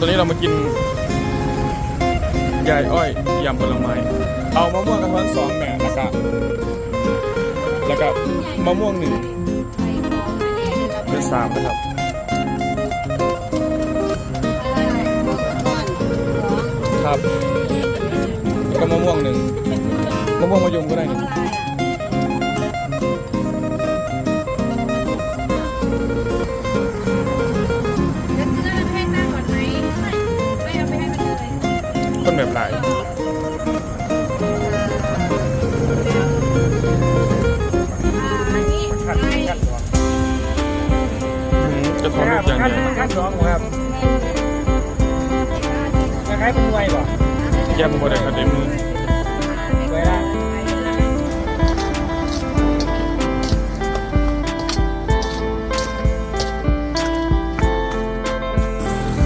ตอนนี้เรามากินยายอ้อยยำผลไม้ เอามะม่วงกระท้อนสองแหม่แล้วก็แล้วก็มะม่วงหนึ่งเป็นสามนะครับครับแล้วก็มะม่วงหนึ่งมะม่วงมะยมก็ได้หนึ่ง คนแบบไหนอืมกระท้อนแบบอย่างเดียวขั้นสองครับคล้ายๆเป็นไวบ่แยกมันบ่ได้ครับเดี๋ยวมือ